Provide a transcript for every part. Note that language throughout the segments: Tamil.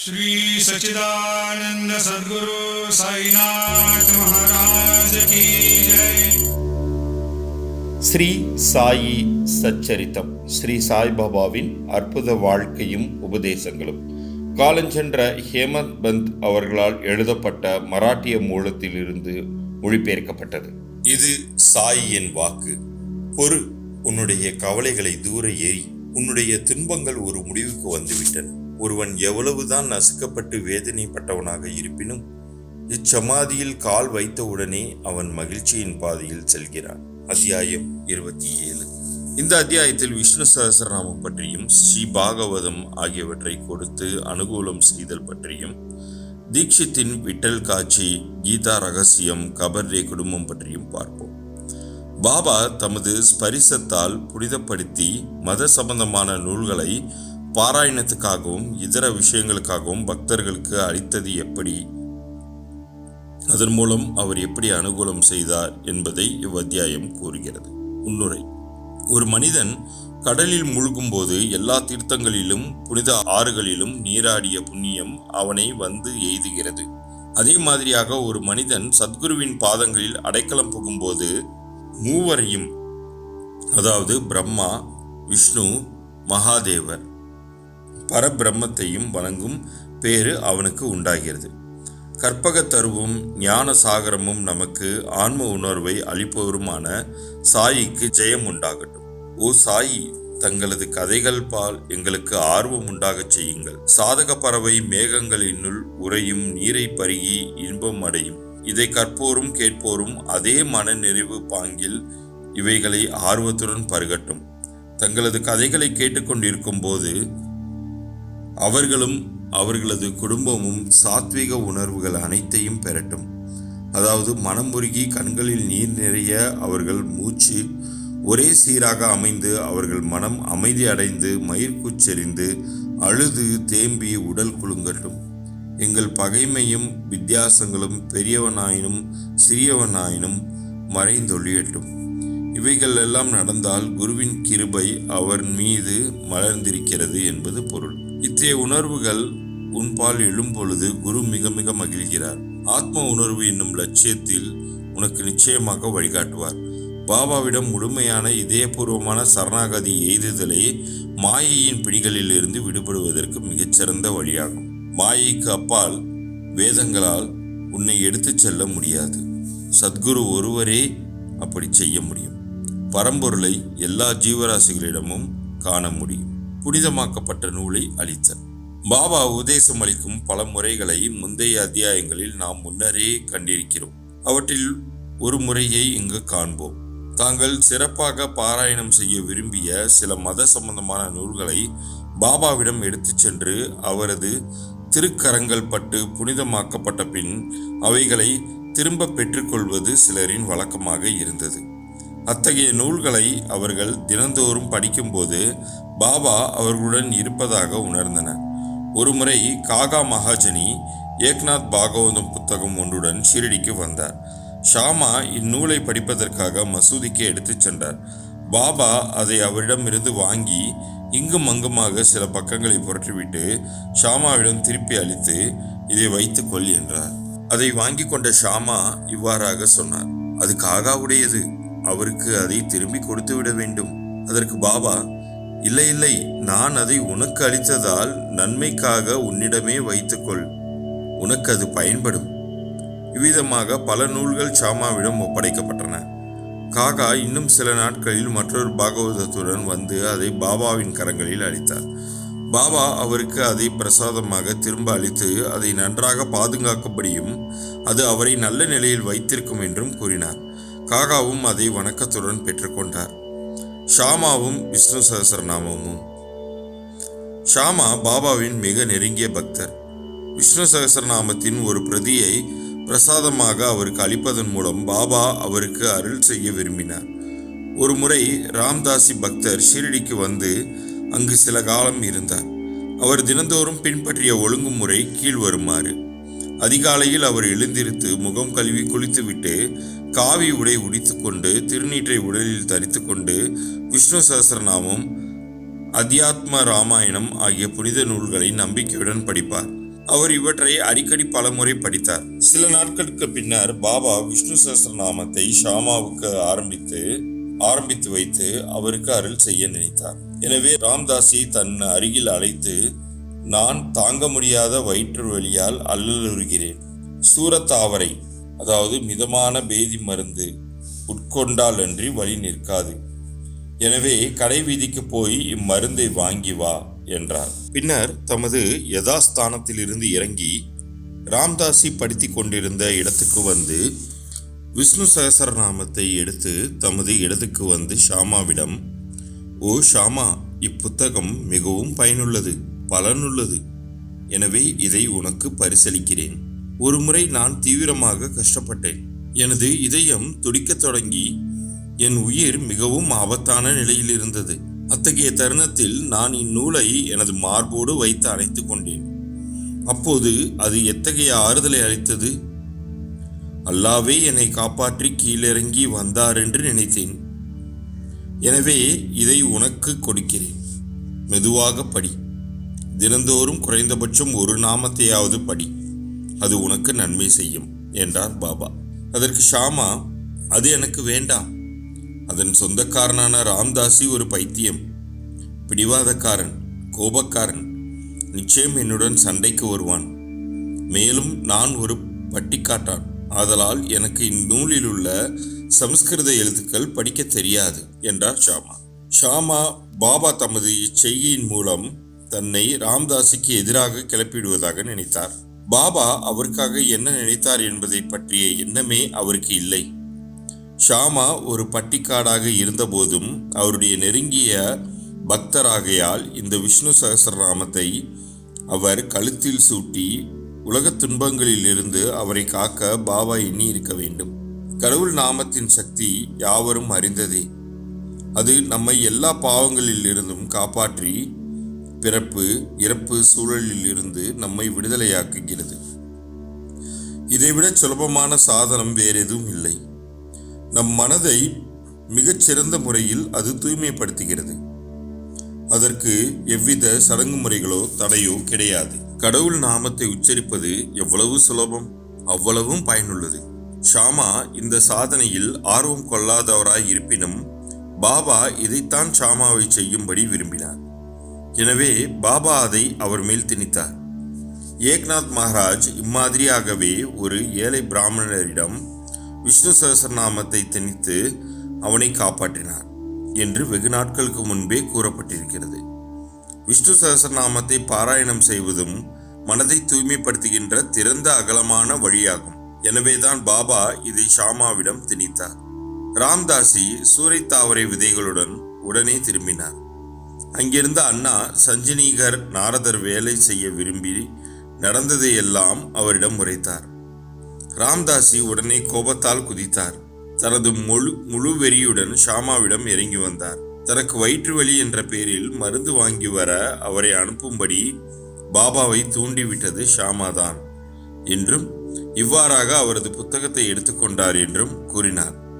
श्री सच्चिदानंद सद्गुरु साईनाथ महाराज की जय ஸ்ரீ சாயி சச்சரித்தம் ஸ்ரீ சாய்பாபாவின் அற்புத வாழ்க்கையும் உபதேசங்களும் காலஞ்சென்ற ஹேமந்த் பந்த் அவர்களால் எழுதப்பட்ட மராட்டிய மூலத்திலிருந்து மொழிபெயர்க்கப்பட்டது இது சாயியின் வாக்கு பொறு உன்னுடைய கவலைகளை தூர ஏறி உன்னுடைய துன்பங்கள் ஒரு முடிவுக்கு வந்துவிட்டன ஒருவன் எவ்வளவுதான் நசுக்கப்பட்டு வேதனைப்பட்டவனாக இருப்பினும் இச்சமாதியில் கால் வைத்தவுடனே அவன் மகிழ்ச்சியின் பாதையில் செல்கிறான். அத்தியாயம் இருபத்தி ஏழு இந்த அத்தியாயத்தில் விஷ்ணு சகசரநாமம் பற்றியும் ஸ்ரீ பாகவதம் ஆகியவற்றை கொடுத்து அனுகூலம் செய்தல் பற்றியும் தீக்ஷித்தின் விட்டல் காட்சி கீதா ரகசியம் கபர்ரே குடும்பம் பற்றியும் பார்ப்போம். பாபா தமது ஸ்பரிசத்தால் புனிதப்படுத்தி மத சம்பந்தமான நூல்களை பாராயணத்துக்காகவும் இதர விஷயங்களுக்காகவும் பக்தர்களுக்கு அளித்தது எப்படி? அதன் மூலம் அவர் எப்படி அனுகூலம் செய்தார் என்பதை இவ்வத்தியாயம் கூறுகிறது. முன்னுரை ஒரு மனிதன் கடலில் மூழ்கும்போது எல்லா தீர்த்தங்களிலும் புனித ஆறுகளிலும் நீராடிய புண்ணியம் அவனை வந்து எய்துகிறது. அதே மாதிரியாக ஒரு மனிதன் சத்குருவின் பாதங்களில் அடைக்கலம் புகும்போது மூவரையும் அதாவது பிரம்மா விஷ்ணு மகாதேவர் பரபிரம்மத்தையும் வணங்கும் பேறு அவனுக்கு உண்டாகிறது. கற்பகத்தருவும் ஞான சாகரமும் நமக்கு ஆன்ம உணர்வை அளிப்பவருமான சாயிக்கு ஜெயம் உண்டாகட்டும். ஓ சாயி தங்களது கதைகள் பால் எங்களுக்கு ஆர்வம் உண்டாகச் செய்யுங்கள். சாதக பறவை மேகங்களினுள் உறையும் நீரை பருகி இன்பம் அடையும். இதை கற்போரும் கேட்போரும் அதே மன நிறைவு பாங்கில் இவைகளை ஆர்வத்துடன் பருகட்டும். தங்களது கதைகளை கேட்டுக்கொண்டிருக்கும் போது அவர்களும் அவர்களது குடும்பமும் சாத்விக உணர்வுகள் அனைத்தையும் பெறட்டும். அதாவது மனம் உருகி கண்களில் நீர் நிறைய அவர்கள் மூச்சு ஒரே சீராக அமைந்து அவர்கள் மனம் அமைதி அடைந்து மயிர்கூச்செறிந்து அழுது தேம்பி உடல் குலுங்கட்டும். எங்கள் பகைமையும் வித்தியாசங்களும் பெரியவனாயினும் சிறியவனாயினும் மறைந்தொழியட்டும். இவைகள் எல்லாம் நடந்தால் குருவின் கிருபை அவர் மீது மலர்ந்திருக்கிறது என்பது பொருள். இத்தகைய உணர்வுகள் உன்பால் எழும்பொழுது குரு மிக மிக மகிழ்கிறார். ஆத்ம உணர்வு என்னும் லட்சியத்தில் உனக்கு நிச்சயமாக வழிகாட்டுவார். பாபாவிடம் முழுமையான இதயபூர்வமான சரணாகதி எய்துதலே மாயையின் பிடிகளில் இருந்து விடுபடுவதற்கு மிகச்சிறந்த வழியாகும். மாயைக்கு அப்பால் வேதங்களால் உன்னை எடுத்துச் செல்ல முடியாது. சத்குரு ஒருவரே அப்படி செய்ய முடியும். பரம்பொருளை எல்லா ஜீவராசிகளிடமும் காண முடியும். புனிதமாக்கப்பட்ட நூலை அளித்தல். பாபா உபதேசம் அளிக்கும் பல முறைகளை முந்தைய அத்தியாயங்களில் நாம் முன்னரே கண்டிருக்கிறோம். அவற்றில் ஒரு முறையை இங்கு காண்போம். தாங்கள் சிறப்பாக பாராயணம் செய்ய விரும்பிய சில மத சம்பந்தமான நூல்களை பாபாவிடம் எடுத்துச் சென்று அவரது திருக்கரங்கள் பட்டு புனிதமாக்கப்பட்ட பின் அவைகளை திரும்ப பெற்றுக்கொள்வது சிலரின் வழக்கமாக இருந்தது. அத்தகைய நூல்களை அவர்கள் தினந்தோறும் படிக்கும்போது பாபா அவர்களுடன் இருப்பதாக உணர்ந்தனர் ஒருமுறை காகா மகாஜனி ஏக்நாத் பாகவதம் புத்தகம் ஒன்றுடன் ஷிரடிக்கு வந்தார். ஷாமா இந்நூலை படிப்பதற்காக மசூதிக்கு எடுத்துச் சென்றார். பாபா அதை அவரிடமிருந்து வாங்கி இங்கும் அங்குமாக சில பக்கங்களை புரட்டிவிட்டு ஷாமாவிடம் திருப்பி அளித்து இதை வைத்துக்கொள் என்றார். அதை வாங்கி கொண்ட ஷாமா இவ்வாறாக சொன்னார் அது காகாவுடையது. அவருக்கு அதை திரும்பி கொடுத்து விட வேண்டும். அதற்கு பாபா இல்லை இல்லை நான் அதை உனக்கு அளித்ததால் நன்மைக்காக உன்னிடமே வைத்துக்கொள். உனக்கு அது பயன்படும். இவ்விதமாக பல நூல்கள் சாமாவிடம் ஒப்படைக்கப்பட்டன. காகா இன்னும் சில நாட்களில் மற்றொரு பாகவதத்துடன் வந்து அதை பாபாவின் கரங்களில் அளித்தார். பாபா அவருக்கு அதை பிரசாதமாக திரும்ப அளித்து அதை நன்றாக பாதுகாக்கப்படியும் அது அவரை நல்ல நிலையில் வைத்திருக்கும் என்றும் கூறினார். காகாவும் அதை வணக்கத்துடன் பெற்றுக்கொண்டார். ஷாமாவும் விஷ்ணு சகசரநாமமும். ஷாமா பாபாவின் மிக நெருங்கிய பக்தர். விஷ்ணு சகசரநாமத்தின் ஒரு பிரதியை பிரசாதமாக அவருக்கு அளிப்பதன் மூலம் பாபா அவருக்கு அருள் செய்ய விரும்பினார். ஒரு முறை ராம்தாசி பக்தர் ஷீரடிக்கு வந்து அங்கு சில காலம் இருந்தார். அவர் தினந்தோறும் பின்பற்றிய ஒழுங்குமுறை கீழ் வருமாறு அதிகாலையில் அவர் எழுந்திருத்து முகம் கழுவி குளித்துவிட்டு காவி உடை உடித்துக்கொண்டு திருநீற்றை உடலில் தரித்துக்கொண்டு விஷ்ணு சஹஸ்ரநாமம் அத்தியாத்ம ராமாயணம் ஆகிய புனித நூல்களை நம்பிக்கையுடன் படிப்பார். அவர் இவற்றை அடிக்கடி பலமுறை படித்தார். சில நாட்களுக்கு பின்னர் பாபா விஷ்ணு சஹஸ்ரநாமத்தை ஷாமாவுக்கு ஆரம்பித்து ஆரம்பித்து வைத்து அவருக்கு அருள் செய்ய நினைத்தார். எனவே ராம்தாஸை தன் அருகில் அழைத்து நான் தாங்க முடியாத வயிற்று வழியால் அல்லலுறுகிறேன். சூரத்தாவரை அதாவது மிதமான பேதி மருந்து உட்கொண்டால் அன்றி வழி நிற்காது. எனவே கடை வீதிக்கு போய் இம்மருந்தை வாங்கி வா என்றார். பின்னர் தமது யதாஸ்தானத்திலிருந்து இறங்கி ராம்தாசி படித்து கொண்டிருந்த இடத்துக்கு வந்து விஷ்ணு சகசரநாமத்தை எடுத்து தமது இடத்துக்கு வந்து ஷாமாவிடம் ஓ ஷாமா இப்புத்தகம் மிகவும் பயனுள்ளது. பலனுள்ளது. எனவே இதை உனக்கு பரிசளிக்கிறேன். ஒருமுறை நான் தீவிரமாக கஷ்டப்பட்டேன். எனது இதயம் துடிக்கத் தொடங்கி என் உயிர் மிகவும் ஆபத்தான நிலையில் இருந்தது அத்தகைய தருணத்தில் நான் இந்நூலை எனது மார்போடு வைத்து அணைத்துக் கொண்டேன். அப்போது அது எத்தகைய ஆறுதலை அளித்தது? அல்லாவே என்னை காப்பாற்றி கீழிறங்கி வந்தார் என்று நினைத்தேன். எனவே இதை உனக்கு கொடுக்கிறேன். மெதுவாக படி. தினந்தோறும் குறைந்தபட்சம் ஒரு நாமத்தையாவது படி. அது உனக்கு நன்மை செய்யும் என்றார் பாபா. அதற்கு ஷாமா அது எனக்கு வேண்டாம். அதன் சொந்தக்காரனான ராம்தாசி ஒரு பைத்தியம். பிடிவாதக்காரன் கோபக்காரன் நிச்சயம் என்னுடன் சண்டைக்கு வருவான். மேலும் நான் ஒரு பட்டிக்காட்டான். ஆதலால் எனக்கு இந்நூலில் உள்ள சமஸ்கிருத எழுத்துக்கள் படிக்க தெரியாது என்றார் ஷாமா. ஷாமா பாபா தமது இச்செய்கையின் மூலம் தன்னை ராம்தாஸுக்கு எதிராக கிளப்பிடுவதாக நினைத்தார். பாபா அவருக்காக என்ன நினைத்தார் என்பதை பற்றிய எண்ணமே அவருக்கு இல்லை. ஷாமா ஒரு பட்டிக்காடாக இருந்தபோதும் அவருடைய நெருங்கிய பக்தராகையால் இந்த விஷ்ணு சகசரநாமத்தை அவர் கழுத்தில் சூட்டி உலகத் துன்பங்களிலிருந்து அவரை காக்க பாபா எண்ணி இருக்க வேண்டும். கடவுள் நாமத்தின் சக்தி யாவரும் அறிந்ததே. அது நம்மை எல்லா பாவங்களிலிருந்தும் காப்பாற்றி பிறப்பு இறப்பு சூழலில் இருந்து நம்மை விடுதலையாக்குகிறது. இதைவிட சுலபமான சாதனம் வேறெதுவும் இல்லை. நம் மனதை மிகச்சிறந்த முறையில் அது தூய்மைப்படுத்துகிறது. அதற்கு எவ்வித சடங்கு முறைகளோ தடையோ கிடையாது. கடவுள் நாமத்தை உச்சரிப்பது எவ்வளவு சுலபம்? அவ்வளவும் பயனுள்ளது. ஷாமா இந்த சாதனையில் ஆர்வம் கொள்ளாதவராய் இருப்பினும் பாபா இதைத்தான் ஷாமாவை செய்யும்படி விரும்பினார். எனவே பாபா அதை அவர் மேல் திணித்தார். ஏக்நாத் மகாராஜ் இம்மாதிரியாகவே ஒரு ஏழை பிராமணரிடம் விஷ்ணு சகசரநாமத்தை திணித்து அவனை காப்பாற்றினார் என்று வெகு நாட்களுக்கு முன்பே கூறப்பட்டிருக்கிறது. விஷ்ணு சகசரநாமத்தை பாராயணம் செய்வதும் மனதை தூய்மைப்படுத்துகின்ற திறந்த அகலமான வழியாகும். எனவேதான் பாபா இதை ஷாமாவிடம் திணித்தார். ராம்தாசி சூறைத்தாவரை விதைகளுடன் உடனே திரும்பினார். அங்கிருந்த அண்ணா சஞ்சனீகர் நாரதர் வேலை செய்ய விரும்பி நடந்ததையெல்லாம் அவரிடம் உரைத்தார். ராம்தாசி உடனே கோபத்தால் குதித்தார். தனது முழு முழு வெறியுடன் ஷாமாவிடம் இறங்கி வந்தார். தனக்கு வயிற்று வலி என்ற பெயரில் மருந்து வாங்கி வர அவரை அனுப்பும்படி பாபாவை தூண்டிவிட்டது ஷாமாதான் என்றும் இவ்வாறாக அவரது புத்தகத்தை எடுத்துக்கொண்டார் என்றும் கூறினார்.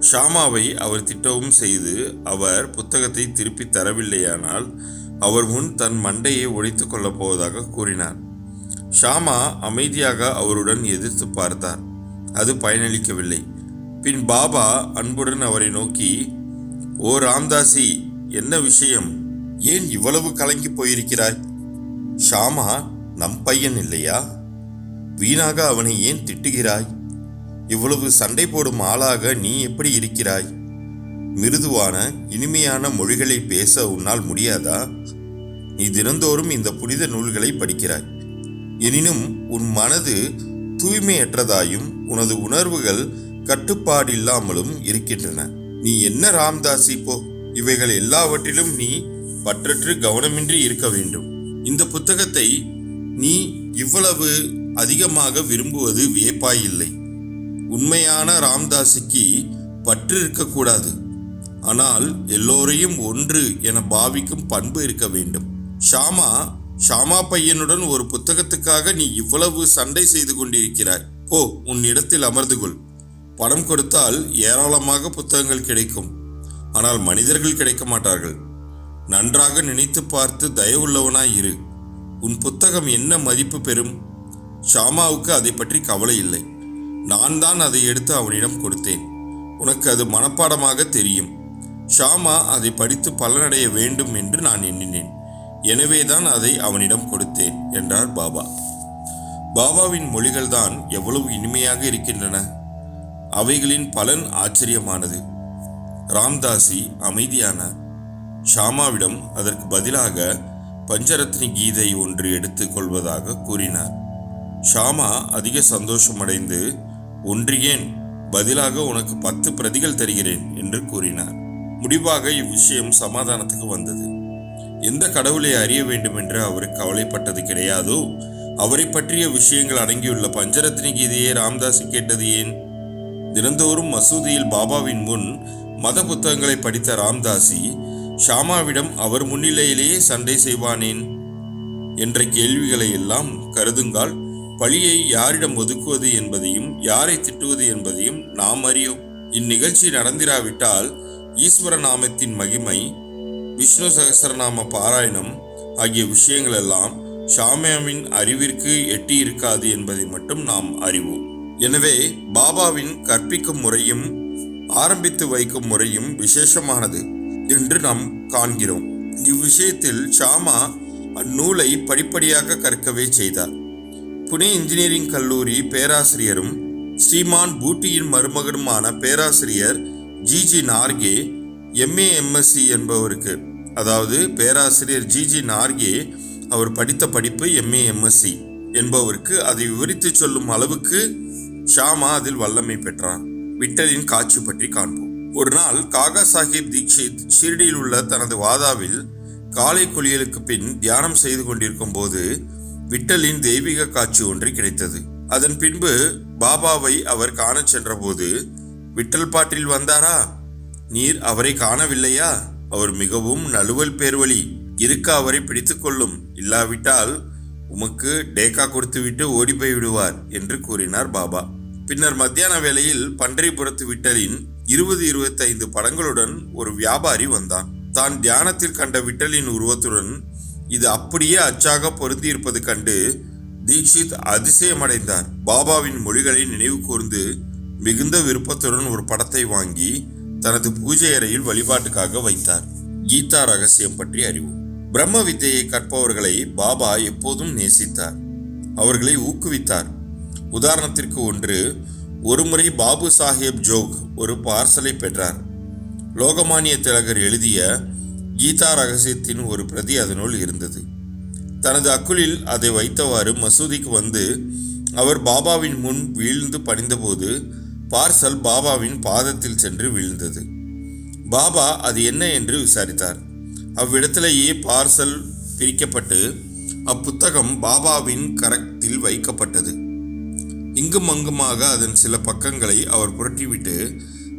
ஷாமாவை அவர் திட்டவும் செய்து அவர் புத்தகத்தை திருப்பி தரவில்லையானால் அவர் முன் தன் மண்டையை ஒழித்து கொள்ளப் போவதாக கூறினார். ஷாமா அமைதியாக அவருடன் எதிர்த்து பார்த்தார். அது பயனளிக்கவில்லை. பின் பாபா அன்புடன் அவரை நோக்கி ஓ ராம்தாசி என்ன விஷயம்? ஏன் இவ்வளவு கலங்கி போயிருக்கிறாய்? ஷாமா நம் பையன் இல்லையா? வீணாக அவனை ஏன் திட்டுகிறாய்? இவ்வளவு சண்டை போடும் ஆளாக நீ எப்படி இருக்கிறாய்? மிருதுவான இனிமையான மொழிகளை பேச உன்னால் முடியாதா? நீ தினந்தோறும் இந்த புனித நூல்களை படிக்கிறாய். எனினும் உன் மனது தூய்மையற்றதாயும் உனது உணர்வுகள் கட்டுப்பாடில்லாமலும் இருக்கின்றன. நீ என்ன ராம்தாஸ் இப்போ? இவைகள் எல்லாவற்றிலும் நீ பற்றற்று கவனமின்றி இருக்க வேண்டும். இந்த புத்தகத்தை நீ இவ்வளவு அதிகமாக விரும்புவது வியப்பாயில்லை. உண்மையான ராம்தாஸுக்கு பற்று இருக்கக்கூடாது ஆனால் எல்லோரையும் ஒன்று என பாவிக்கும் பண்பு இருக்க வேண்டும். ஷாமா ஷாமா பையனுடன் ஒரு புத்தகத்துக்காக நீ இவ்வளவு சண்டை செய்து கொண்டிருக்கிறாய். ஓ உன் இடத்தில் அமர்ந்து கொள். பணம் கொடுத்தால் ஏராளமாக புத்தகங்கள் கிடைக்கும். ஆனால் மனிதர்கள் கிடைக்க மாட்டார்கள். நன்றாக நினைத்து பார்த்து தயவுள்ளவனாய் இரு. உன் புத்தகம் என்ன மதிப்பு பெறும்? ஷாமாவுக்கு அதை பற்றி கவலை இல்லை. நான் தான் அதை எடுத்து அவனிடம் கொடுத்தேன். உனக்கு அது மனப்பாடமாக தெரியும். ஷாமா அதை படித்து பலனடைய வேண்டும் என்று நான் எண்ணினேன். எனவேதான் அதை அவனிடம் கொடுத்தேன் என்றார் பாபா. பாபாவின் மொழிகள்தான் எவ்வளவு இனிமையாக இருக்கின்றன. அவைகளின் பலன் ஆச்சரியமானது. ராம்தாசி அமைதியானார் ஷாமாவிடம் அதற்கு பதிலாக பஞ்சரத்னி கீதை ஒன்று எடுத்துக் கொள்வதாக கூறினார். ஷாமா அதிக சந்தோஷமடைந்து ஒன்று ஏன் பதிலாக உனக்கு பத்து பிரதிகள் தருகிறேன் என்று கூறினார். முடிவாக இவ்விஷயம் சமாதானத்துக்கு வந்தது. எந்த கடவுளை அறிய வேண்டும் என்று கவலைப்பட்டது கிடையாதோ அவரை பற்றிய விஷயங்கள் அடங்கியுள்ள பஞ்சரத்னி கீதையை ராம்தாஸ் கேட்டது ஏன்? தினந்தோறும் மசூதியில் பாபாவின் முன் மத புத்தகங்களை படித்த ராம்தாசி ஷாமாவிடம் அவர் முன்னிலையிலேயே சண்டை செய்வானேன்? என்ற கேள்விகளை எல்லாம் கருதுங்கால் பழியை யாரிடம் ஒதுக்குவது என்பதையும் யாரை திட்டுவது என்பதையும் நாம் அறியோம். இந்நிகழ்ச்சி நடந்திராவிட்டால் ஈஸ்வர நாமத்தின் மகிமை விஷ்ணு சகஸ்ரநாம பாராயணம் ஆகிய விஷயங்கள் எல்லாம் ஷாமியாவின் அறிவிற்கு எட்டி இருக்காது என்பதை மட்டும் நாம் அறிவோம். எனவே பாபாவின் கற்பிக்கும் முறையும் ஆரம்பித்து வைக்கும் முறையும் விசேஷமானது என்று நாம் காண்கிறோம். இவ்விஷயத்தில் ஷாமா அந்நூலை படிப்படியாக கற்கவே செய்தார். புனே இன்ஜினியரிங் கல்லூரி பேராசிரியரும் ஸ்ரீமான் பூட்டியின் மருமகனுமான பேராசிரியர் ஜிஜி நார்கே எம்ஏ எம்எஸ்சி என்பவருக்கு. அதாவது பேராசிரியர் ஜிஜி நார்கே அவர் படித்த படிப்பு எம்ஏ எம்எஸ்சி என்பவருக்கு அதை விவரித்து சொல்லும் அளவுக்கு ஷாமா அதில் வல்லமை பெற்றார் விட்டலின் காட்சி பற்றி காண்போம். ஒரு நாள் காகா சாஹிப் தீக்ஷித் ஷிர்டியில் உள்ள தனது வாதாவில் காலை குளியலுக்கு பின் தியானம் செய்து கொண்டிருக்கும் போது விட்டலின் தெய்வீக காட்சி ஒன்று கிடைத்தது. அதன் பின்பு பாபாவை அவர் காணச் சென்றபோது விட்டல் பாட்டில் வந்தாரா? நீர் அவரை காணவில்லையா? அவர் மிகவும் நழுவல் பேர்வழி. இருக்க அவரை பிடித்துக்கொள்ளும் இல்லாவிட்டால் உமக்கு டேக்கா கொடுத்துவிட்டு ஓடி போய் விடுவார் என்று கூறினார் பாபா. பின்னர் மத்தியான வேளையில் பன்றிபுரத்து விட்டலின் இருபது இருபத்தைந்து படங்களுடன் ஒரு வியாபாரி வந்தான். தான் தியானத்தில் கண்ட விட்டலின் உருவத்துடன் இது அப்படியே அச்சாக பொருத்தியிருப்பது கண்டு தீக்ஷித் அதிசயமடைந்தார் பாபாவின் மொழிகளை நினைவு கூர்ந்து மிகுந்த விருப்பத்துடன் ஒரு படத்தை வாங்கி தனது பூஜை அறையில் வழிபாட்டுக்காக வைத்தார். கீதா ரகசியம் பற்றி அறிவோம் பிரம்ம வித்தையை கற்பவர்களை பாபா எப்போதும் நேசித்தார். அவர்களை ஊக்குவித்தார். உதாரணத்திற்கு ஒன்று ஒருமுறை பாபு சாஹேப் ஜோக் ஒரு பார்சலை பெற்றார். லோகமானிய திலகர் எழுதிய கீதா ரகசியத்தின் ஒரு பிரதி அதனுள் இருந்தது. தனது அக்குளில் அதை வைத்தவாறு மசூதிக்கு வந்து அவர் பாபாவின் முன் வீழ்ந்து பணிந்தபோது பார்சல் பாபாவின் பாதத்தில் சென்று வீழ்ந்தது. பாபா அது என்ன என்று விசாரித்தார். அவ்விடத்திலேயே பார்சல் பிரிக்கப்பட்டு அப்புத்தகம் பாபாவின் கரத்தில் வைக்கப்பட்டது. இங்கும் அங்குமாக அதன் சில பக்கங்களை அவர் புரட்டிவிட்டு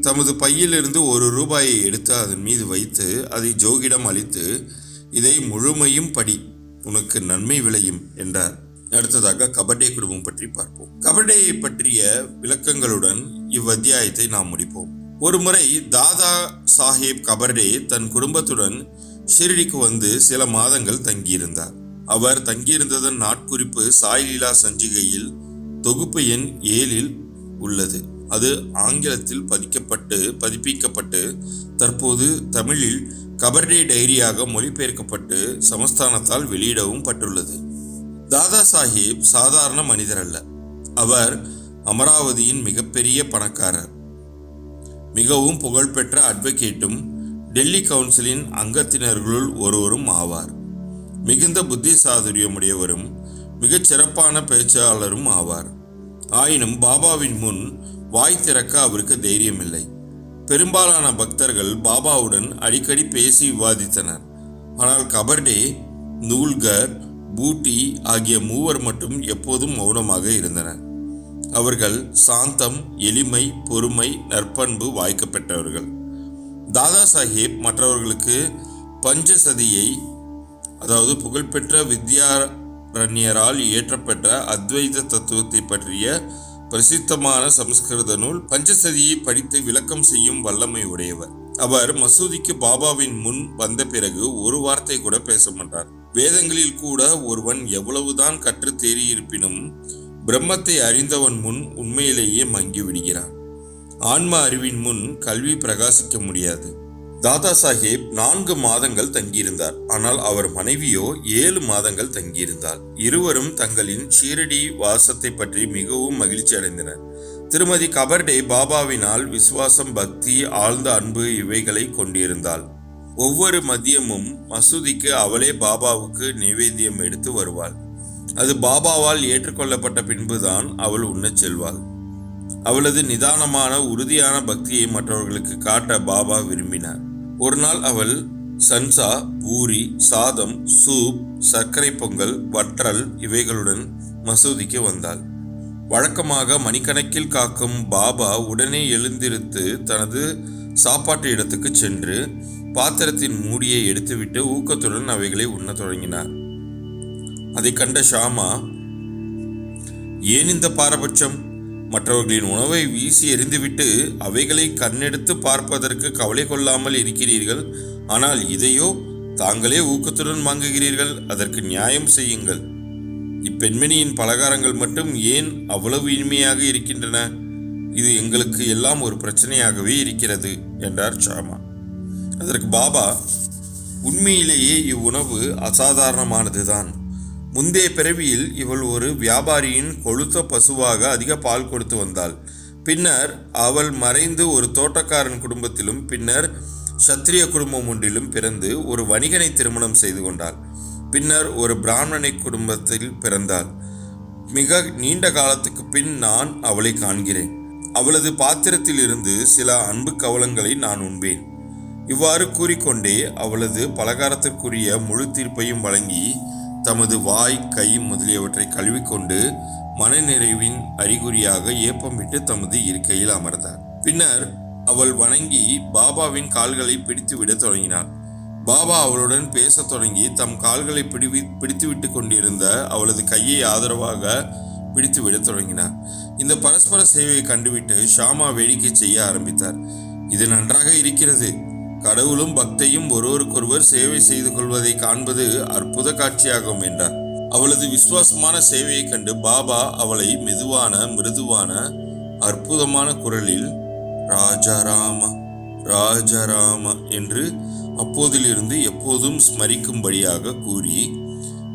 தமது பையிலிருந்து ஒரு ரூபாயை எடுத்து அதன் மீது வைத்து அதை ஜோகிடம் அளித்து இதை முழுமையும் படி உனக்கு நன்மை விளையும் என்றார். அடுத்ததாக கபடே குடும்பம் பற்றி பார்ப்போம். கபடேயை பற்றிய விளக்கங்களுடன் இவ்வத்தியாயத்தை நாம் முடிப்போம். ஒருமுறை தாதா சாஹேப் கபர்டே தன் குடும்பத்துடன் ஷிரடிக்கு வந்து சில மாதங்கள் தங்கியிருந்தார். அவர் தங்கியிருந்ததன் நாட்குறிப்பு சாய்லீலா சஞ்சிகையில் தொகுப்பு எண் ஏழில் உள்ளது. அது ஆங்கிலத்தில் பதிக்கப்பட்டு பதிப்பிக்கப்பட்டு தற்போது தமிழில் கபர்டே டைரியாக மொழிபெயர்க்கப்பட்டு சமஸ்தானத்தால் வெளியிடவும் பட்டுள்ளது. தாதா சாஹிப் சாதாரண மனிதர் அல்ல. அவர் அமராவதியின் மிகப்பெரிய பணக்காரர். மிகவும் புகழ்பெற்ற அட்வொகேட்டும் டெல்லி கவுன்சிலின் அங்கத்தினர்களுள் ஒருவரும் ஆவார். மிகுந்த புத்தி சாதுரியமுடையவரும் மிகச் சிறப்பான பேச்சாளரும் ஆவார். ஆயினும் பாபாவின் முன் வாய் திறக்க அவருக்கு தைரியமில்லை. பெரும்பாலான பக்தர்கள் பாபாவுடன் அடிக்கடி பேசி விவாதித்தனர். ஆனால் கபர்டே நூல்கர் பூட்டி ஆகிய மூவர் மட்டும் எப்போதும் மௌனமாக இருந்தனர். அவர்கள் சாந்தம் எளிமை பொறுமை நற்பண்பு வாய்க்கப்பெற்றவர்கள். தாதா சாஹேப் மற்றவர்களுக்கு பஞ்சசதியை அதாவது புகழ்பெற்ற வித்யாரண்யரால் இயற்றப்பெற்ற அத்வைத தத்துவத்தை பற்றிய பிரசித்தமான சமஸ்கிருத நூல் பஞ்சசதியை படித்து விளக்கம் செய்யும் வல்லமை உடையவர் அவர் மசூதிக்கு பாபாவின் முன் வந்த பிறகு ஒரு வார்த்தை கூட பேச மாட்டார். வேதங்களில் கூட ஒருவன் எவ்வளவுதான் கற்றுத் தேறியிருப்பினும் பிரம்மத்தை அறிந்தவன் முன் உண்மையிலேயே மங்கி விடுகிறான் ஆன்ம அறிவின் முன் கல்வி பிரகாசிக்க முடியாது. தாதா சாஹேப் நான்கு மாதங்கள் தங்கியிருந்தார். ஆனால் அவர் மனைவியோ ஏழு மாதங்கள் தங்கியிருந்தார். இருவரும் தங்களின் ஷீரடி வாசத்தை பற்றி மிகவும் மகிழ்ச்சி அடைந்தனர். திருமதி கபர்டே பாபாவினால் விசுவாசம் பக்தி ஆழ்ந்த அன்பு இவைகளை கொண்டிருந்தாள். ஒவ்வொரு மதியமும் மசூதிக்கு அவளே பாபாவுக்கு நிவேத்தியம் எடுத்து வருவாள். அது பாபாவால் ஏற்றுக்கொள்ளப்பட்ட பின்புதான் அவள் உண்ணச் செல்வாள். அவளது நிதானமான உறுதியான பக்தியை மற்றவர்களுக்கு காட்ட பாபா விரும்பினார். ஒரு நாள் அவள் சன்சா பூரி சாதம் சூப் சர்க்கரை பொங்கல் வற்றல் இவைகளுடன் மசூதிக்கு வந்தாள். வழக்கமாக மணிக்கணக்கில் காக்கும் பாபா உடனே எழுந்திருத்து தனது சாப்பாட்டு இடத்துக்கு சென்று பாத்திரத்தின் மூடியை எடுத்துவிட்டு ஊக்கத்துடன் அவைகளை உண்ணத் தொடங்கினார். அதை கண்ட ஷாமா ஏன் இந்த பாரபட்சம்? மற்றவர்களின் உணவை வீசி எறிந்துவிட்டு அவைகளை கண்ணெடுத்து பார்ப்பதற்கு கவலை கொள்ளாமல் இருக்கிறீர்கள். ஆனால் இதையோ தாங்களே ஊக்கத்துடன் வாங்குகிறீர்கள். அதற்கு நியாயம் செய்யுங்கள். இப்பெண்மணியின் பலகாரங்கள் மட்டும் ஏன் அவ்வளவு இனிமையாக இருக்கின்றன? இது எங்களுக்கு எல்லாம் ஒரு பிரச்சனையாகவே இருக்கிறது என்றார் ஷாமா. அதற்கு பாபா உண்மையிலேயே இவ்வுணவு அசாதாரணமானதுதான். முந்தைய பிறவியில் இவள் ஒரு வியாபாரியின் கொழுத்த பசுவாக அதிக பால் கொடுத்து வந்தாள். பின்னர் அவள் மறைந்து ஒரு தோட்டக்காரன் குடும்பத்திலும் பின்னர் சத்திரிய குடும்பம் ஒன்றிலும் பிறந்து ஒரு வணிகனை திருமணம் செய்து கொண்டாள். பின்னர் ஒரு பிராமணனை குடும்பத்தில் பிறந்தாள். மிக நீண்ட காலத்துக்கு பின் நான் அவளை காண்கிறேன். அவளது பாத்திரத்தில் இருந்து சில அன்பு கவலங்களை நான் உண்பேன். இவ்வாறு கூறிக்கொண்டே அவளது பலகாரத்திற்குரிய முழு தீர்ப்பையும் வழங்கி தமது வாய் கை முதலியவற்றை கழுவிக்கொண்டு மனநிறைவின் அறிகுறியாக ஏப்பமிட்டு தமது இருக்கையில் அமர்ந்தார். பின்னர் அவள் வணங்கி பாபாவின் கால்களை பிடித்து விடத் தொடங்கினார் பாபா அவளுடன் பேசத் தொடங்கி தம் கால்களை பிடிவி பிடித்துவிட்டு கொண்டிருந்த அவளது கையை ஆதரவாக பிடித்து விடத் தொடங்கினார். இந்த பரஸ்பர சேவையை கண்டுவிட்டு ஷாமா வேடிக்கை செய்ய ஆரம்பித்தார். இது நன்றாக இருக்கிறது. கடவுளும் பக்தையும் ஒருவருக்கொருவர் சேவை செய்து கொள்வதை காண்பது அற்புத காட்சியாகும் என்றார். அவளது விசுவாசமான சேவையைக் கண்டு பாபா அவளை மெதுவான மிருதுவான அற்புதமான குரலில் ராஜாராம ராஜாராம என்று அப்போதிலிருந்து எப்போதும் ஸ்மரிக்கும்படியாக கூறி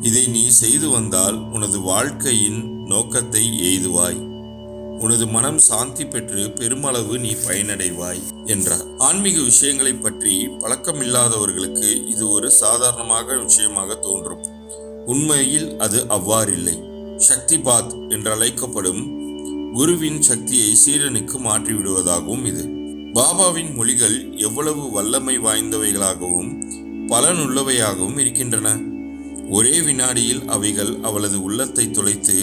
இதை நீ செய்து வந்தால் உனது வாழ்க்கையின் நோக்கத்தை எய்துவாய். உனது மனம் சாந்தி பெற்று பெருமளவு நீ பயனடைவாய் என்றார். ஆன்மீக விஷயங்களை பற்றி பழக்கமில்லாதவர்களுக்கு இது ஒரு சாதாரணமாக விஷயமாக தோன்றும். உண்மையில் அது அவ்வாறில்லை. சக்தி பாத் என்று அழைக்கப்படும் குருவின் சக்தியை சீரனுக்கு மாற்றிவிடுவதாகவும் இது. பாபாவின் மொழிகள் எவ்வளவு வல்லமை வாய்ந்தவைகளாகவும் பலனுள்ளவையாகவும் இருக்கின்றன. ஒரே வினாடியில் அவைகள் அவளது உள்ளத்தை துளைத்து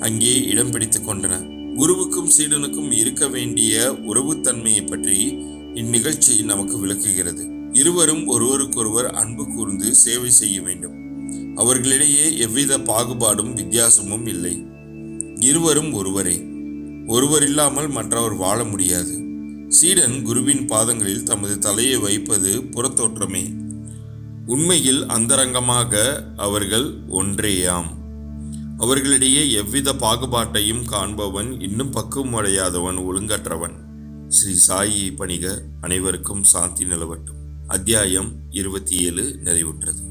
அங்கே இடம் பிடித்துக் கொண்டன. குருவுக்கும் சீடனுக்கும் இருக்க வேண்டிய உறவுத்தன்மையை பற்றி இந்நிகழ்ச்சி நமக்கு விளக்குகிறது. இருவரும் ஒருவருக்கொருவர் அன்பு கூர்ந்து சேவை செய்ய வேண்டும். அவர்களிடையே எவ்வித பாகுபாடும் வித்தியாசமும் இல்லை. இருவரும் ஒருவரே. ஒருவர் இல்லாமல் மற்றவர் வாழ முடியாது. சீடன் குருவின் பாதங்களில் தமது தலையை வைப்பது புறத்தோற்றமே. உண்மையில் அந்தரங்கமாக அவர்கள் ஒன்றேயாம். அவர்களிடையே எவ்வித பாகுபாட்டையும் காண்பவன் இன்னும் பக்குவமடையாதவன் ஒழுங்கற்றவன். ஸ்ரீ சாயி பணிக அனைவருக்கும் சாந்தி நிலவட்டும். அத்தியாயம் இருபத்தி ஏழு நிறைவுற்றது.